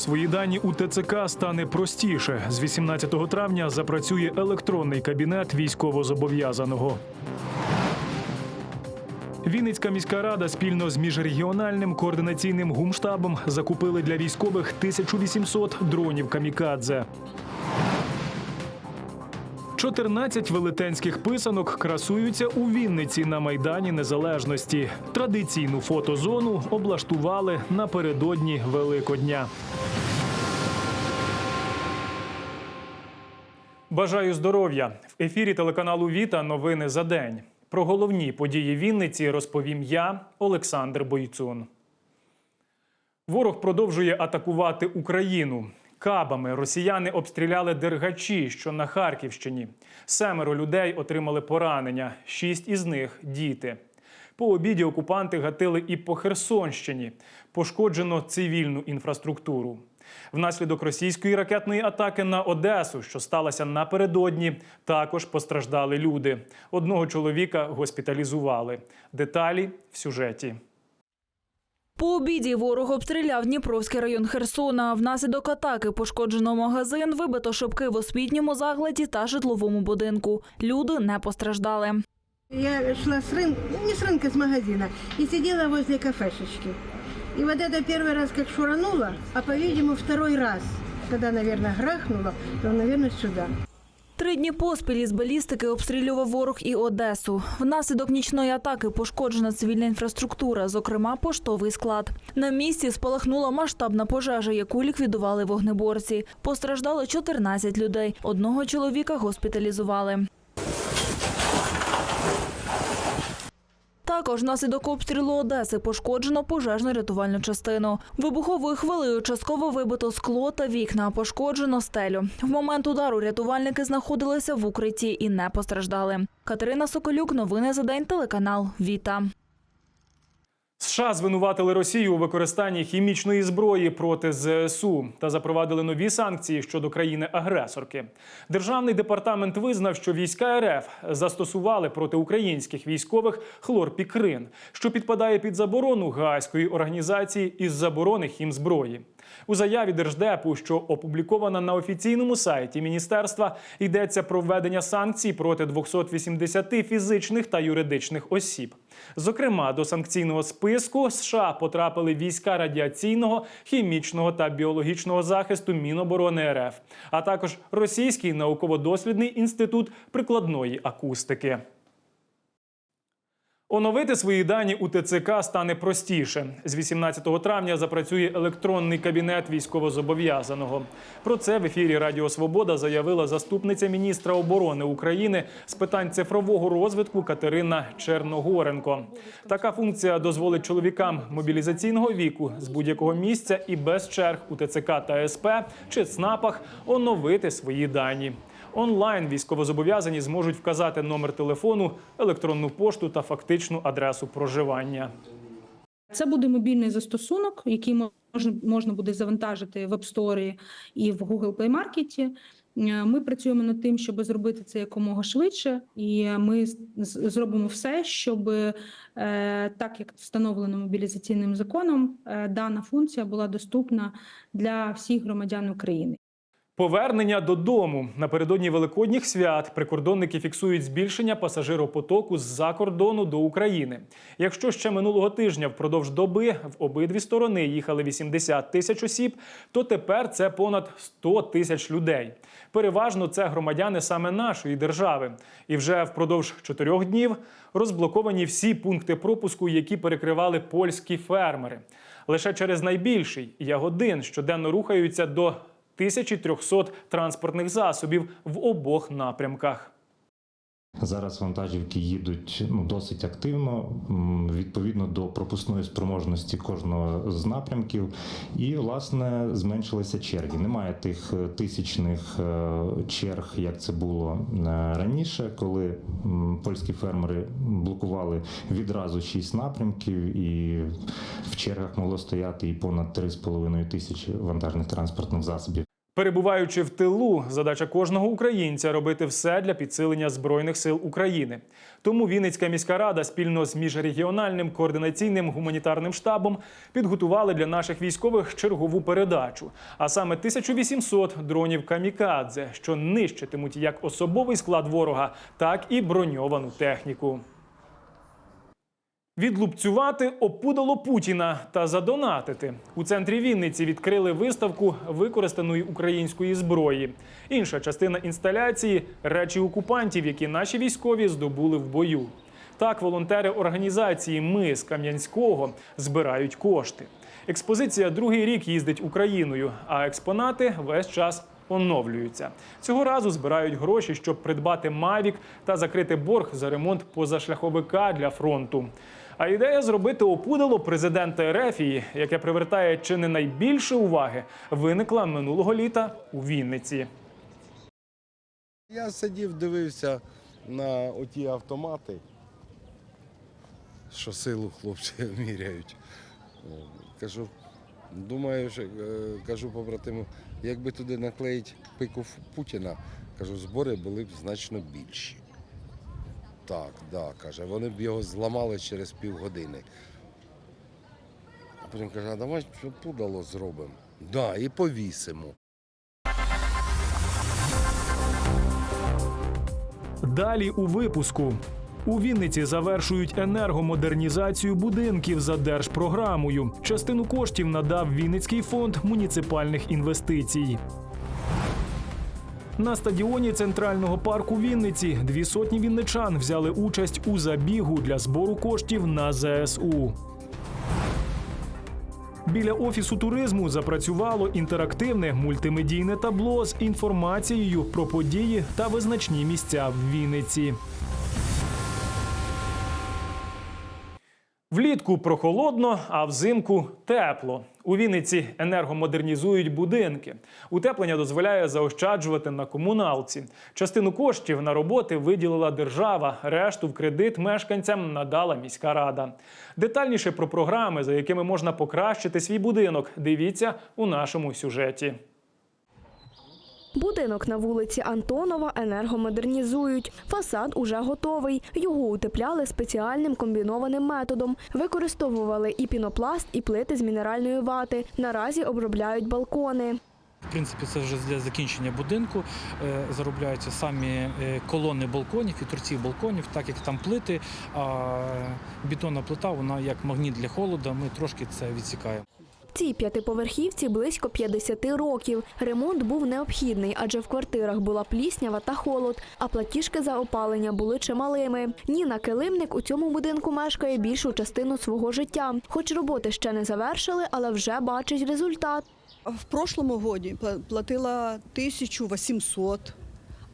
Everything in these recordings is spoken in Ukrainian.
свої дані у ТЦК стане простіше. З 18 травня запрацює електронний кабінет військовозобов'язаного. Вінницька міська рада спільно з міжрегіональним координаційним гумштабом закупили для військових 1800 дронів камікадзе. 14 велетенських писанок красуються у Вінниці на Майдані Незалежності. Традиційну фотозону облаштували напередодні Великодня. Бажаю здоров'я! В ефірі телеканалу Віта новини за день. Про головні події Вінниці розповім я, Олександр Бойцун. Ворог продовжує атакувати Україну. Кабами росіяни обстріляли дергачі, що на Харківщині. Семеро людей отримали поранення, шість із них діти. По обіді окупанти гатили і по Херсонщині. Пошкоджено цивільну інфраструктуру. Внаслідок російської ракетної атаки на Одесу, що сталося напередодні, також постраждали люди. Одного чоловіка госпіталізували. Деталі в сюжеті. По обіді ворог обстріляв Дніпровський район Херсона. Внаслідок атаки пошкоджено магазин, вибито шибки в освітньому закладі та житловому будинку. Люди не постраждали. Я шла с рынка, ну, не с рынка, с магазина, и сидела возле кафешечки. И вот это первый раз как шурануло, а по-видимому второй раз, когда, наверное, грахнуло, то, наверное, сюда. Три дні поспіль із балістики обстрілював ворог і Одесу. Внаслідок нічної атаки пошкоджена цивільна інфраструктура, зокрема поштовий склад. На місці спалахнула масштабна пожежа, яку ліквідували вогнеборці. Постраждало 14 людей. Одного чоловіка госпіталізували. Також внаслідок обстрілу Одеси пошкоджено пожежно-рятувальну частину. Вибуховою хвилею частково вибито скло та вікна, пошкоджено стелю. В момент удару рятувальники знаходилися в укритті і не постраждали. Катерина Соколюк, новини за день, телеканал Віта. США звинуватили Росію у використанні хімічної зброї проти ЗСУ та запровадили нові санкції щодо країни-агресорки. Державний департамент визнав, що війська РФ застосували проти українських військових хлорпікрин, що підпадає під заборону Гаазької організації із заборони хімзброї. У заяві держдепу, що опублікована на офіційному сайті міністерства, йдеться про введення санкцій проти 280 фізичних та юридичних осіб. Зокрема, до санкційного списку США потрапили війська радіаційного, хімічного та біологічного захисту Міноборони РФ, а також Російський науково-дослідний інститут прикладної акустики. Оновити свої дані у ТЦК стане простіше. З 18 травня запрацює електронний кабінет військовозобов'язаного. Про це в ефірі Радіо Свобода заявила заступниця міністра оборони України з питань цифрового розвитку Катерина Черногоренко. Така функція дозволить чоловікам мобілізаційного віку з будь-якого місця і без черг у ТЦК та СП чи ЦНАПах оновити свої дані. Онлайн військовозобов'язані зможуть вказати номер телефону, електронну пошту та фактичну адресу проживання. Це буде мобільний застосунок, який можна, можна буде завантажити в App Store і в Google Play Market. Е, Ми працюємо над тим, щоб зробити це якомога швидше, і ми зробимо все, щоб е, так як встановлено мобілізаційним законом, е, дана функція була доступна для всіх громадян України. Повернення додому напередодні великодніх свят прикордонники фіксують збільшення пасажиропотоку з-за кордону до України. Якщо ще минулого тижня впродовж доби в обидві сторони їхали 80 тисяч осіб, то тепер це понад 100 тисяч людей. Переважно це громадяни саме нашої держави. І вже впродовж чотирьох днів розблоковані всі пункти пропуску, які перекривали польські фермери. Лише через найбільший ягодин щоденно рухаються до 1300 транспортних засобів в обох напрямках. Зараз вантажівки їдуть ну досить активно, відповідно до пропускної спроможності кожного з напрямків, і власне зменшилися черги. Немає тих е, тисячних е, черг, як це було е, раніше, коли польські фермери блокували відразу шість напрямків, і в чергах могло стояти і понад 3,5 тисячі вантажних транспортних засобів. Перебуваючи в тилу, задача кожного українця робити все для підсилення збройних сил України. Тому Вінницька міська рада спільно з міжрегіональним координаційним гуманітарним штабом підготували для наших військових чергову передачу, а саме 1800 дронів камікадзе, що нищитимуть як особовий склад ворога, так і броньовану техніку. Відлупцювати опудало Путіна та задонатити у центрі Вінниці відкрили виставку використаної української зброї. Інша частина інсталяції речі окупантів, які наші військові здобули в бою. Так, волонтери організації Ми з Кам'янського збирають кошти. Експозиція другий рік їздить Україною, а експонати весь час оновлюються. Цього разу збирають гроші, щоб придбати Мавік та закрити борг за ремонт позашляховика для фронту. А ідея зробити опудало президента Ерефії, яке привертає чи не найбільше уваги, виникла минулого літа у Вінниці. Я сидів, дивився на оті автомати, що силу хлопці міряють. Кажу, думаю, що, е, кажу побратиму, якби туди наклеїть пику Путіна, кажу, збори були б значно більші. Так, да, каже, вони б його зламали через півгодини. А потім каже, а давай що пудало зробимо. Да, і повісимо. Далі у випуску. У Вінниці завершують енергомодернізацію будинків за держпрограмою. Частину коштів надав Вінницький фонд муніципальних інвестицій. На стадіоні центрального парку Вінниці дві сотні вінничан взяли участь у забігу для збору коштів на ЗСУ. Біля офісу туризму запрацювало інтерактивне мультимедійне табло з інформацією про події та визначні місця в Вінниці. Влітку прохолодно, а взимку тепло. У Вінниці енергомодернізують будинки. Утеплення дозволяє заощаджувати на комуналці. Частину коштів на роботи виділила держава, решту в кредит мешканцям надала міська рада. Детальніше про програми, за якими можна покращити свій будинок, дивіться у нашому сюжеті. Будинок на вулиці Антонова енергомодернізують. Фасад уже готовий. Його утепляли спеціальним комбінованим методом. Використовували і пінопласт, і плити з мінеральної вати. Наразі обробляють балкони. В принципі, це вже для закінчення будинку. Е, Заробляються самі е, колони балконів і торців балконів, так як там плити, а бетонна плита, вона як магніт для холода, ми трошки це відсікаємо. Цій п'ятиповерхівці близько 50 років. Ремонт був необхідний, адже в квартирах була пліснява та холод, а платіжки за опалення були чималими. Ніна Килимник у цьому будинку мешкає більшу частину свого життя. Хоч роботи ще не завершили, але вже бачить результат. В прошлому годі платила 1800,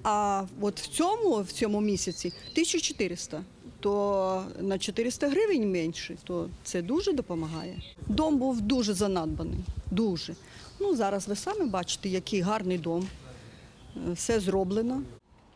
а от в цьому, в цьому місяці 1400. То на 400 гривень менше, то це дуже допомагає. Дом був дуже занадбаний, дуже. Ну, зараз ви самі бачите, який гарний дом. Е, Все зроблено.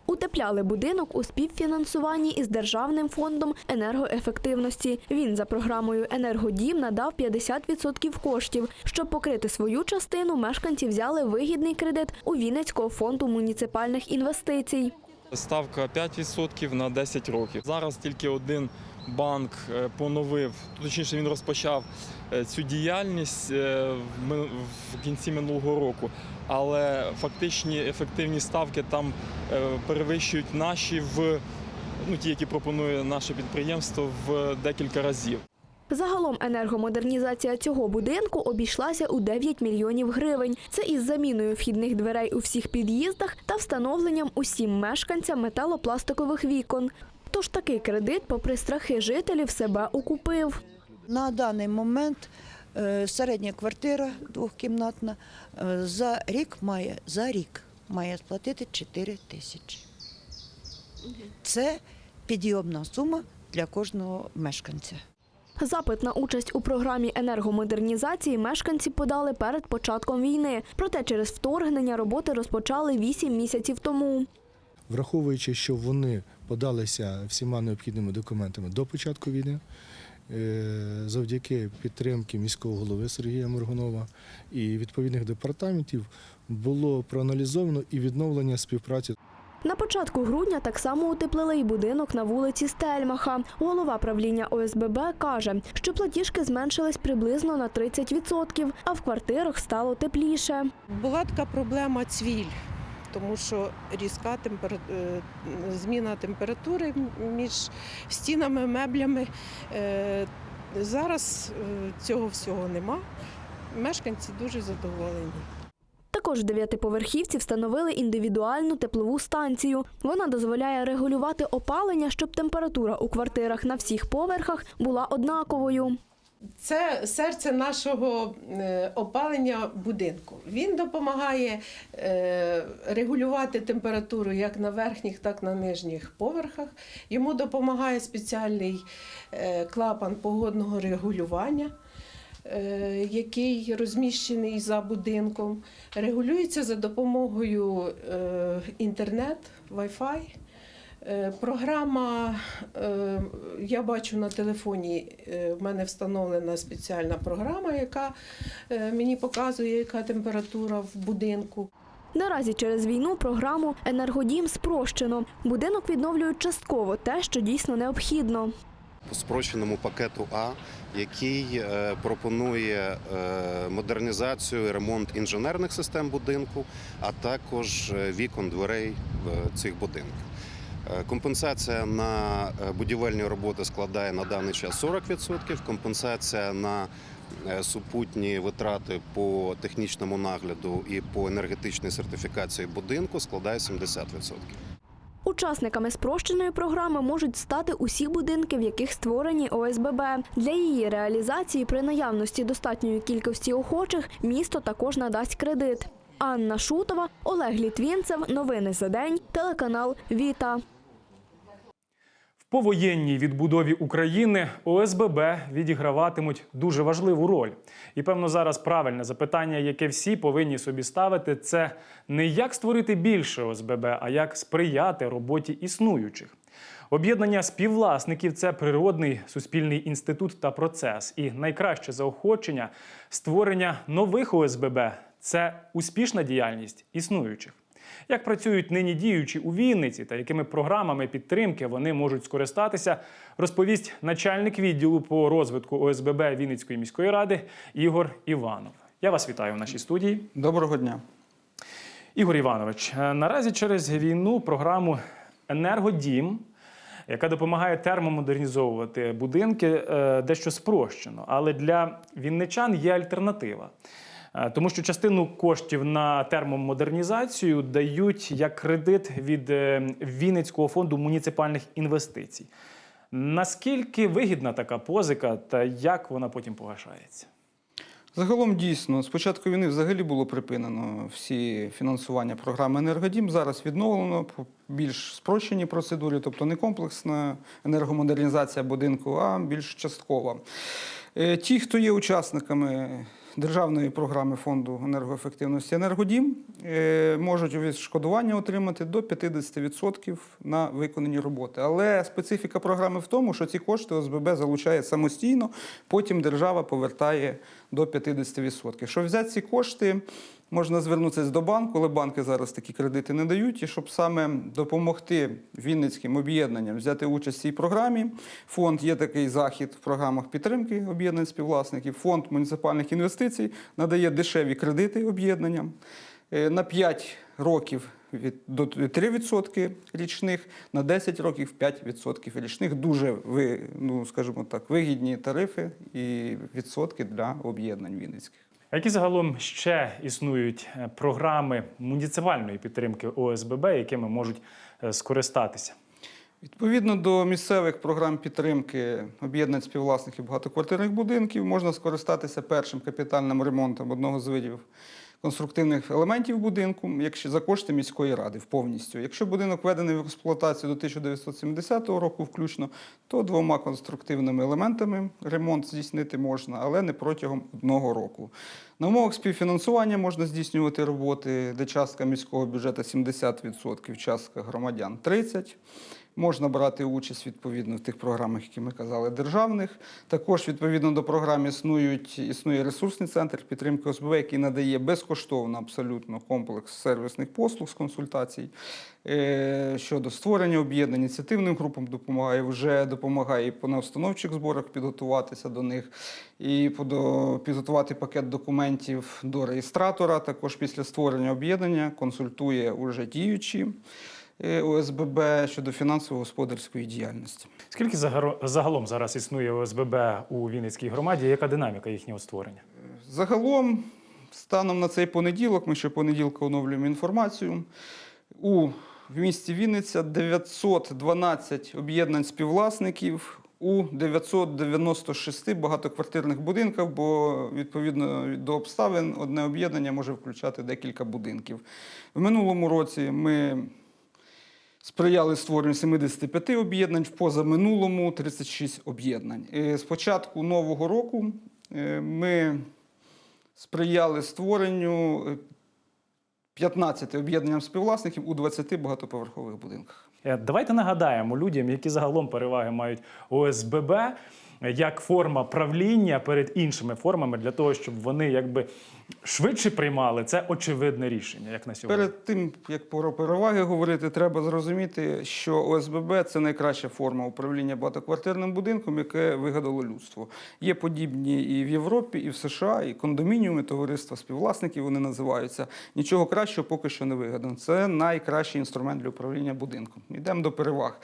Утепляли будинок у співфінансуванні із Державним фондом енергоефективності. Він за програмою Енергодім надав 50% коштів. Щоб покрити свою частину, мешканці взяли вигідний кредит у Вінницького фонду муніципальних інвестицій. Ставка 5% на 10 років. Зараз тільки один банк е, поновив, точніше він розпочав е, цю діяльність е, в кінці минулого року, але фактичні ефективні ставки там перевищують наші в ну, ті, які пропонує наше підприємство, в декілька разів. Загалом енергомодернізація цього будинку обійшлася у 9 мільйонів гривень. Це із заміною вхідних дверей у всіх під'їздах та встановленням усім мешканцям металопластикових вікон. Тож такий кредит, попри страхи жителів, себе окупив. На даний момент е, середня квартира двохкімнатна е, за рік має за рік має сплатити 4 тисячі. Це підйомна сума для кожного мешканця. Запит на участь у програмі енергомодернізації мешканці подали перед початком війни. Проте через вторгнення роботи розпочали 8 місяців тому. враховуючи, що вони подалися всіма необхідними документами до початку війни, е, завдяки підтримки міського голови Сергія Моргунова і відповідних департаментів було проаналізовано і відновлення співпраці На початку грудня так само утеплили й будинок на вулиці Стельмаха. Голова правління ОСББ каже, що платіжки зменшились приблизно на 30%, а в квартирах стало тепліше. Була така проблема цвіль, тому що різка е, зміна температури між стінами, меблями. Е, Зараз е, цього всього нема. Мешканці дуже задоволені. Також дев'ятиповерхівці встановили індивідуальну теплову станцію. Вона дозволяє регулювати опалення, щоб температура у квартирах на всіх поверхах була однаковою. Це серце нашого е, опалення будинку. Він допомагає е, регулювати температуру як на верхніх, так і на нижніх поверхах. Йому допомагає спеціальний е, клапан погодного регулювання. Е, Який розміщений за будинком, регулюється за допомогою е, інтернет, Wi-Fi. Е, Програма, я бачу на телефоні, в мене встановлена спеціальна програма, яка мені показує, яка температура в будинку. Наразі через війну програму Енергодім спрощено. Будинок відновлюють частково те, що дійсно необхідно. По спрощеному пакету А, який е, пропонує е, модернізацію і ремонт інженерних систем будинку, а також е, вікон дверей в цих будинках. Е, Компенсація на будівельні роботи складає на даний час 40%, компенсація на супутні витрати по технічному нагляду і по енергетичній сертифікації будинку складає 70%. Учасниками спрощеної програми можуть стати усі будинки, в яких створені ОСББ. Для її реалізації при наявності достатньої кількості охочих місто також надасть кредит. Анна Шутова, Олег Літвінцев. Новини за день. Телеканал Віта. В повоєнній відбудові України ОСББ відіграватимуть дуже важливу роль. І певно, зараз правильне запитання, яке всі повинні собі ставити, це не як створити більше ОСББ, а як сприяти роботі існуючих. Об'єднання співвласників це природний суспільний інститут та процес. І найкраще заохочення створення нових ОСББ це успішна діяльність існуючих. Як працюють нині діючі у Вінниці та якими програмами підтримки вони можуть скористатися, розповість начальник відділу по розвитку ОСББ Вінницької міської ради Ігор Іванов. Я вас вітаю в нашій студії. Доброго дня. Ігор Іванович, е, наразі через війну програму Енергодім, яка допомагає термомодернізовувати будинки, е, дещо спрощено. Але для вінничан є альтернатива. Е, Тому що частину коштів на термомодернізацію дають як кредит від е, Вінницького фонду муніципальних інвестицій. Наскільки вигідна така позика та як вона потім погашається? Загалом дійсно, з початку війни взагалі було припинено всі фінансування програми Енергодім. Зараз відновлено по більш спрощеній процедурі, тобто не комплексна енергомодернізація будинку, а більш часткова. Е, Ті, хто є учасниками державної програми фонду енергоефективності Енергодім, е, можуть відшкодування отримати до 50% на виконані роботи. Але специфіка програми в тому, що ці кошти ОСББ залучає самостійно, потім держава повертає до 50%. Щоб взяти ці кошти, можна звернутися до банку, але банки зараз такі кредити не дають. І щоб саме допомогти вінницьким об'єднанням взяти участь в цій програмі, фонд є такий захід в програмах підтримки об'єднань співвласників. Фонд муніципальних інвестицій надає дешеві кредити об'єднанням Е, на 5 років від до 3% річних, на 10 років 5% річних. Дуже ви, ну скажімо так, вигідні тарифи і відсотки для об'єднань вінницьких. Які загалом ще існують е, програми муніципальної підтримки ОСББ, якими можуть е, скористатися? Відповідно до місцевих програм підтримки об'єднань співвласників багатоквартирних будинків можна скористатися першим капітальним ремонтом одного з видів конструктивних елементів будинку, якщо за кошти міської ради повністю. Якщо будинок введений в експлуатацію до 1970 року, включно, то двома конструктивними елементами ремонт здійснити можна, але не протягом одного року. На умовах співфінансування можна здійснювати роботи, де частка міського бюджету 70%, частка громадян 30%. Можна брати участь відповідно в тих програмах, які ми казали, державних. Також відповідно до програм існують, існує ресурсний центр підтримки ОСББ, який надає безкоштовно абсолютно комплекс сервісних послуг з консультацій е, щодо створення об'єднань, ініціативним групам допомагає, вже допомагає і по неустановчих зборах підготуватися до них, і підготувати пакет документів до реєстратора. Також після створення об'єднання консультує уже діючі ОСББ щодо фінансово-господарської діяльності. Скільки загалом зараз існує ОСББ у Вінницькій громаді? Яка динаміка їхнього створення? Загалом, станом на цей понеділок, ми ще понеділка оновлюємо інформацію. У місті Вінниця 912 об'єднань співвласників у 996 багатоквартирних будинках, бо відповідно до обставин одне об'єднання може включати декілька будинків. В минулому році ми сприяли створенню 75 об'єднань, в позаминулому 36 об'єднань. Е, З початку нового року е, ми сприяли створенню е, 15 об'єднанням співвласників у 20 багатоповерхових будинках. Е, Давайте нагадаємо людям, які загалом переваги мають ОСББ е, як форма правління перед іншими формами для того, щоб вони якби швидше приймали це очевидне рішення, як на сьогодні. Перед тим, як про переваги говорити, треба зрозуміти, що ОСББ це найкраща форма управління багатоквартирним будинком, яке вигадало людство. Є подібні і в Європі, і в США, і кондомініуми, товариства співвласників вони називаються. Нічого кращого поки що не вигадано. Це найкращий інструмент для управління будинком. Йдемо до переваг.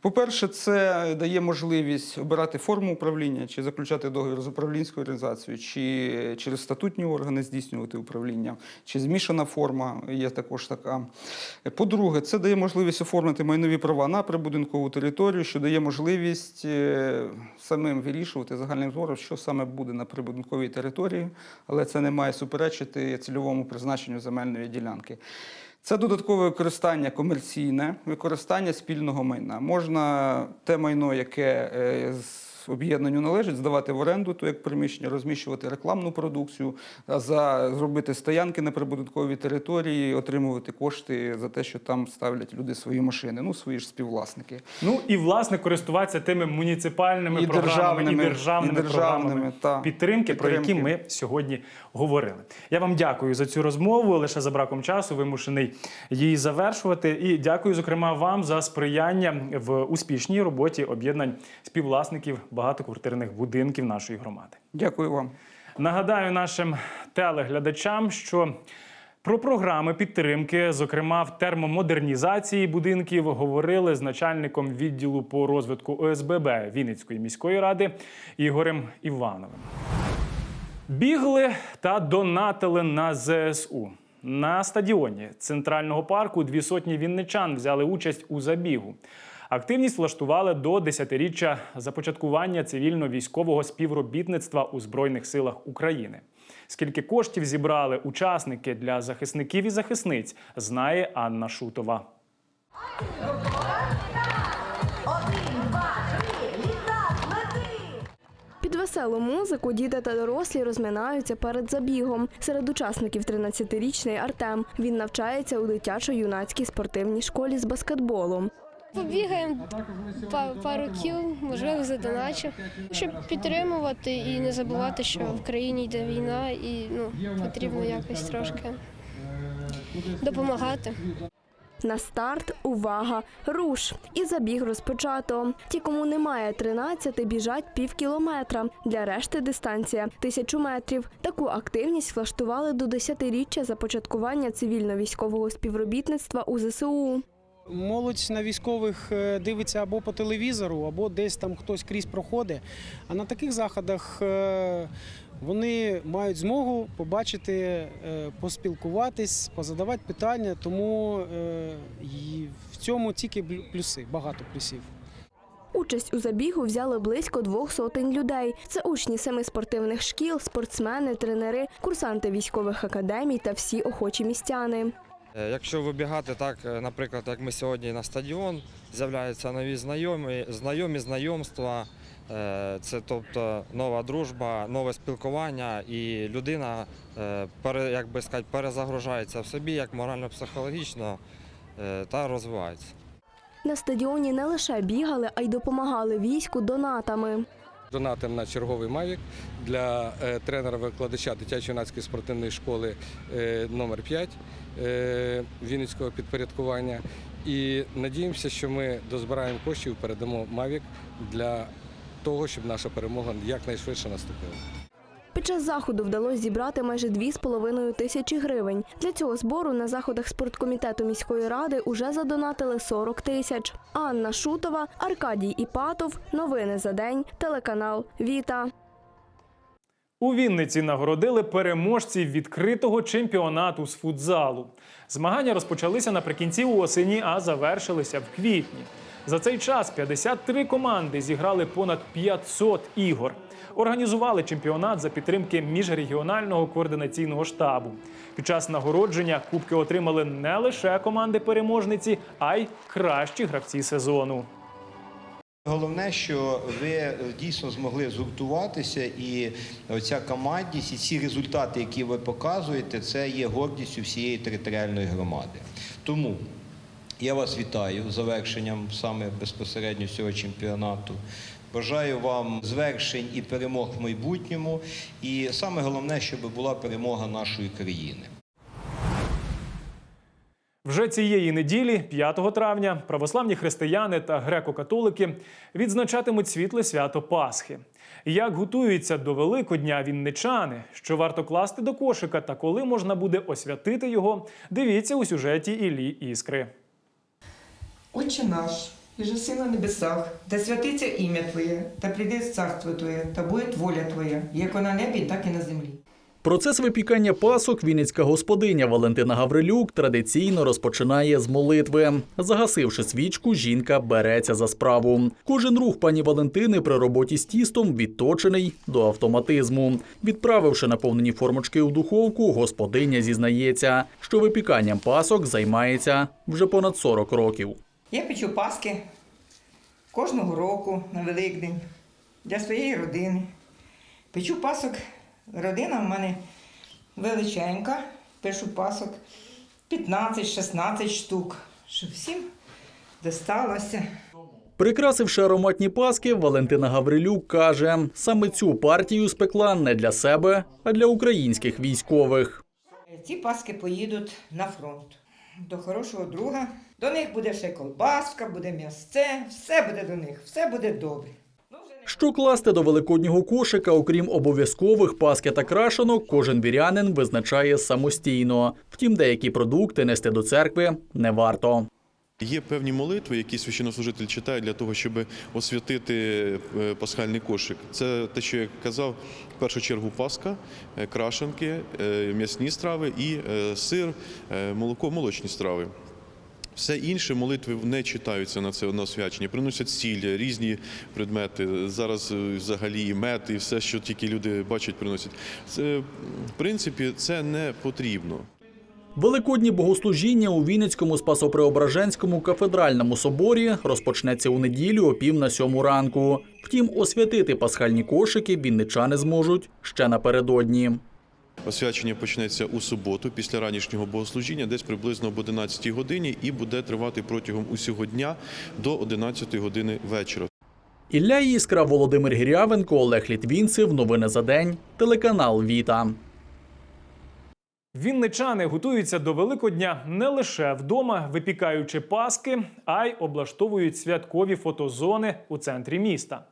По-перше, це дає можливість обирати форму управління, чи заключати договір з управлінською організацією, чи через статутні органи здійснювати управління, чи змішана форма є також така. По-друге, це дає можливість оформити майнові права на прибудинкову територію, що дає можливість е, самим вирішувати загальним збором, що саме буде на прибудинковій території, але це не має суперечити цільовому призначенню земельної ділянки. Це додаткове використання комерційне, використання спільного майна. Можна те майно, яке е, з об'єднанню належить, здавати в оренду, то як приміщення, розміщувати рекламну продукцію, за зробити стоянки на прибудинковій території, отримувати кошти за те, що там ставлять люди свої машини, ну свої ж співвласники. Ну і власне користуватися тими муніципальними І програмами державними, і державними, і державними, програмами та, підтримки, про які ми сьогодні говорили. Я вам дякую за цю розмову. Лише за браком часу вимушений її завершувати. І дякую, зокрема, вам за сприяння в успішній роботі об'єднань співвласників багатоквартирних будинків нашої громади. Дякую вам. Нагадаю нашим телеглядачам, що про програми підтримки, зокрема в термомодернізації будинків, говорили з начальником відділу по розвитку ОСББ Вінницької міської ради Ігорем Івановим. Бігли та донатили на ЗСУ. На стадіоні центрального парку дві сотні вінничан взяли участь у забігу. Активність влаштували до 10-річчя започаткування цивільно-військового співробітництва у Збройних силах України. Скільки коштів зібрали учасники для захисників і захисниць, знає Анна Шутова. Під веселу музику діти та дорослі розминаються перед забігом. Серед учасників 13-річний Артем. Він навчається у дитячо-юнацькій спортивній школі з баскетболу. Побігаємо па- пару кіл, можливо, задоначу, щоб підтримувати і не забувати, що в країні йде війна, і ну потрібно якось трошки допомагати. На старт увага! Руш! І забіг розпочато. Ті, кому немає 13, біжать пів кілометра. Для решти дистанція тисячу метрів. Таку активність влаштували до 10-річчя започаткування цивільно-військового співробітництва у ЗСУ. Молодь на військових е, дивиться або по телевізору, або десь там хтось крізь проходить. А на таких заходах е, вони мають змогу побачити, е, поспілкуватись, позадавати питання. Тому і в цьому тільки плюси, багато плюсів. Участь у забігу взяли близько двох сотень людей. Це учні семи спортивних шкіл, спортсмени, тренери, курсанти військових академій та всі охочі містяни. Е, Якщо вибігати так, е, наприклад, як ми сьогодні на стадіон, з'являються нові знайомі, знайомі знайомства, е, це тобто нова дружба, нове спілкування, і людина як би сказати, перезагружається в собі як морально-психологічно та розвивається. На стадіоні не лише бігали, а й допомагали війську донатами. Донатим на черговий Мавік для тренера-викладача дитячо-юнацької спортивної школи номер 5 е, Вінницького підпорядкування. І надіємося, що ми дозбираємо коштів, передамо Мавік для того, щоб наша перемога якнайшвидше наступила. Під час заходу вдалося зібрати майже 2,5 тисячі гривень. Для цього збору на заходах спорткомітету міської ради уже задонатили 40 тисяч. Анна Шутова, Аркадій Іпатов. Новини за день. Телеканал Віта. У Вінниці нагородили переможців відкритого чемпіонату з футзалу. Змагання розпочалися наприкінці осені, а завершилися в квітні. За цей час 53 команди зіграли понад 500 ігор. Організували чемпіонат за підтримки міжрегіонального координаційного штабу. Під час нагородження кубки отримали не лише команди-переможниці, а й кращі гравці сезону. Головне, що ви е, дійсно змогли згуртуватися, і оця командність, і ці результати, які ви показуєте, це є гордістю всієї територіальної громади. Тому я вас вітаю з завершенням саме безпосередньо цього чемпіонату. Бажаю вам звершень і перемог в майбутньому. І саме головне, щоб була перемога нашої країни. Вже цієї неділі, 5 травня, православні християни та греко-католики відзначатимуть світле свято Пасхи. Як готуються до Великодня вінничани, що варто класти до кошика та коли можна буде освятити його, дивіться у сюжеті Іллі Іскри. Отче наш, і же си на небесах, да святиться ім'я Твоє, та прийде царство Твоє, та буде воля Твоя, як на небі, так і на землі. Процес випікання пасок вінницька господиня Валентина Гаврилюк традиційно розпочинає з молитви. Загасивши свічку, жінка береться за справу. Кожен рух пані Валентини при роботі з тістом відточений до автоматизму. Відправивши наповнені формочки у духовку, господиня зізнається, що випіканням пасок займається вже понад 40 років. Я печу паски кожного року на Великдень для своєї родини. Печу пасок, родина в мене величенька, пишу пасок 15-16 штук, щоб всім досталося. Прикрасивши ароматні паски, Валентина Гаврилюк каже, саме цю партію спекла не для себе, а для українських військових. Ці паски поїдуть на фронт до хорошого друга. До них буде ще колбаска, буде м'ясце, все буде до них, все буде добре. Що класти до великоднього кошика, окрім обов'язкових паски та крашенок, кожен вірянин визначає самостійно. Втім, деякі продукти нести до церкви не варто. Є певні молитви, які священнослужитель читає для того, щоб освятити е, пасхальний кошик. Це те, що я казав, в першу чергу паска, е, крашенки, е, м'ясні страви і сир, молоко, молочні страви. Все інше молитви не читаються на це на освячення. Приносять сіль, різні предмети. Зараз е, взагалі і мед, і все, що тільки люди бачать, приносять. Це, в принципі, це не потрібно. Великодні богослужіння у Вінницькому Спасопреображенському кафедральному соборі розпочнеться у неділю о пів на сьому ранку. Втім, освятити пасхальні кошики вінничани зможуть ще напередодні. Освячення почнеться у суботу після ранішнього богослужіння, десь приблизно об 11 годині, і буде тривати протягом усього дня до 11 години вечора. Ілля Іскра, Володимир Гірявенко, Олег Літвінцев. Новини за день. Телеканал Віта. Вінничани готуються до Великодня не лише вдома, випікаючи паски, а й облаштовують святкові фотозони у центрі міста.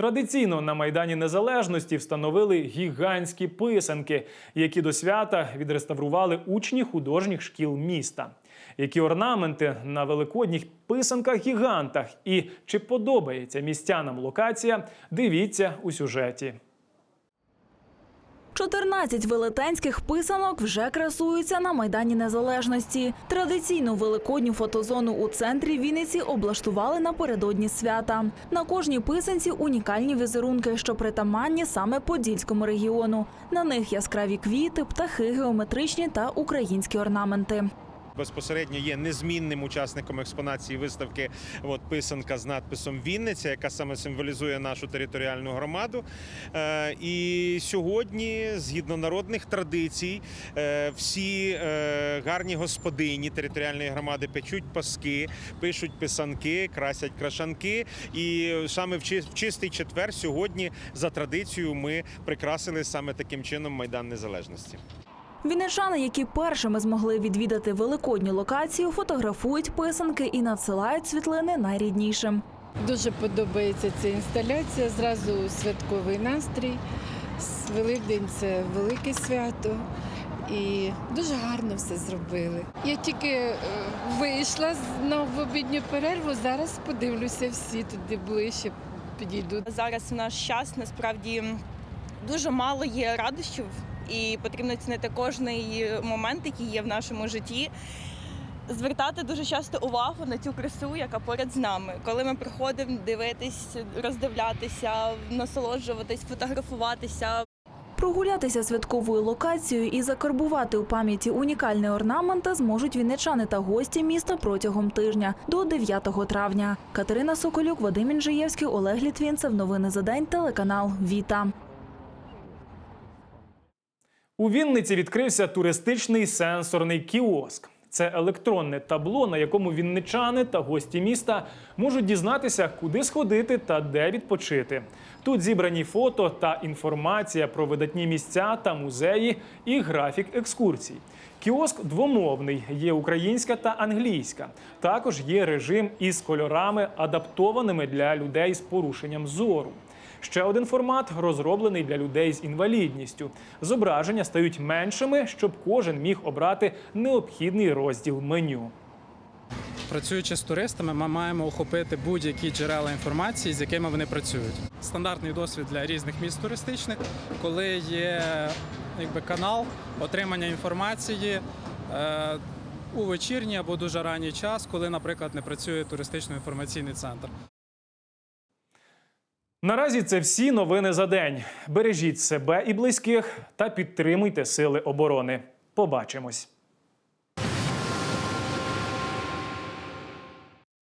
Традиційно на Майдані Незалежності встановили гігантські писанки, які до свята відреставрували учні художніх шкіл міста. Які орнаменти на великодніх писанках-гігантах і чи подобається містянам локація? Дивіться у сюжеті. 14 велетенських писанок вже красуються на Майдані Незалежності. Традиційну великодню фотозону у центрі Вінниці облаштували напередодні свята. На кожній писанці унікальні візерунки, що притаманні саме Подільському регіону. На них яскраві квіти, птахи, геометричні та українські орнаменти. Безпосередньо є незмінним учасником експонації виставки от, писанка з надписом Вінниця, яка саме символізує нашу територіальну громаду. Е, і сьогодні, згідно народних традицій, е, всі е, гарні господині територіальної громади печуть паски, пишуть писанки, красять крашанки. І саме в чи- в чистий четвер сьогодні за традицією ми прикрасили саме таким чином Майдан Незалежності. Вінничани, які першими змогли відвідати великодню локацію, фотографують писанки і надсилають світлини найріднішим. Дуже подобається ця інсталяція. Зразу святковий настрій. С- Великдень це велике свято. І дуже гарно все зробили. Я тільки е, вийшла з- на обідню перерву. Зараз подивлюся всі туди ближче підійду. Зараз в наш час насправді дуже мало є радощів, і потрібно цінити кожний момент, який є в нашому житті. Звертати дуже часто увагу на цю красу, яка поряд з нами. Коли ми приходимо дивитись, роздивлятися, насолоджуватись, фотографуватися. Прогулятися святковою локацією і закарбувати у пам'яті унікальні орнаменти зможуть вінничани та гості міста протягом тижня до 9 травня. Катерина Соколюк, Вадим Інжиєвський, Олег Літвінцев. Новини за день. Телеканал Віта. У Вінниці відкрився туристичний сенсорний кіоск. Це електронне табло, на якому вінничани та гості міста можуть дізнатися, куди сходити та де відпочити. Тут зібрані фото та інформація про видатні місця та музеї і графік екскурсій. Кіоск двомовний, є українська та англійська. Також є режим із кольорами, адаптованими для людей з порушенням зору. Ще один формат розроблений для людей з інвалідністю. Зображення стають меншими, щоб кожен міг обрати необхідний розділ меню. Працюючи з туристами, ми маємо охопити будь-які джерела інформації, з якими вони працюють. Стандартний досвід для різних міст туристичних, коли є якби, канал отримання інформації е, у вечірній або дуже ранній час, коли, наприклад, не працює туристично-інформаційний центр. Наразі це всі новини за день. Бережіть себе і близьких та підтримуйте сили оборони. Побачимось.